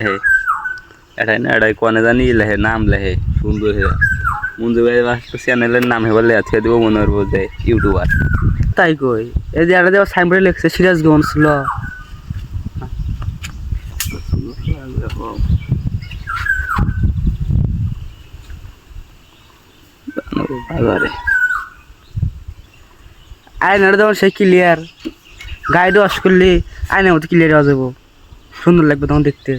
হে এটাই না এটাই কনে জানি লেহে নাম লেহে সুন্দর হে মঞ্জু ভাই চ্যানেলের নাম হে বলে আছে দেবো মনে করব যে ইউটিউবার তাই কই এই যে একটা দেওয়া সাইনবোর্ডে লিখছে সিরাজগঞ্জ ছিল বাজারে সেই ক্লিয়ার গাইড ওয়াশ করলে আয়নার মতো ক্লিয়ার হয়ে যাব সুন্দর লাগবে তখন দেখতে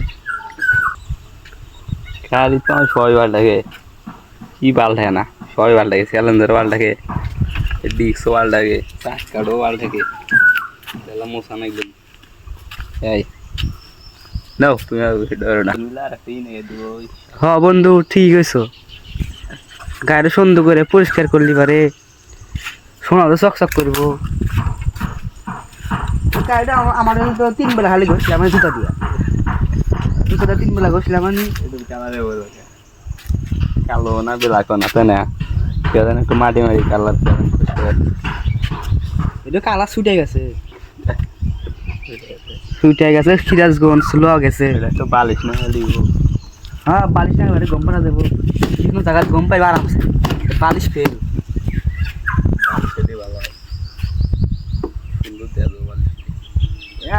খালি তো আমার সবাই ভালো লাগে। কি ভালো থাকে না? সবাই ভালো লাগে স্যালেন্ডার ভালো লাগে ডিক্সও ভালো লাগে চাকাটাও ভালো থাকে তাহলে মশা একদম এই। নাও তুমি আর ডরো না। হ বন্ধু ঠিক হয়েছো। গাড়ি সুন্দর করে পরিষ্কার করলি পারে শোনা তো চকচক করব। গাড়িটা আমার তো তিন বেলা খালি ঘষলাম জুতা দিয়া। জুতাটা তিন বেলা ঘষলাম আমি কালারে বলো কালো না বেলাকো না তাই না? কেউ যেন একটু মাটি মাটি কালার এটা কালা ছুটে গেছে। ছুটে গেছে সিরাজগঞ্জ ল গেছে। একটু বালিশ না দিব। হ্যাঁ বালিশ না এবারে গম পানা দেবো বিভিন্ন জায়গায় গম পাইবা আরামসে বালিশ ফেল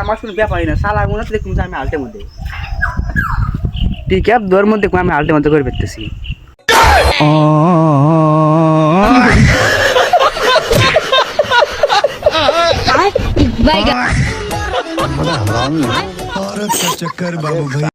আমার শুনে ব্যাপারই না সালা হচ্ছে দেখুন আমি আলটের মধ্যে ঠিক আছে দোর মধ্যে আমি আলটের মধ্যে করে পেতেছি बैगन औरत का चक्कर बाबू भाई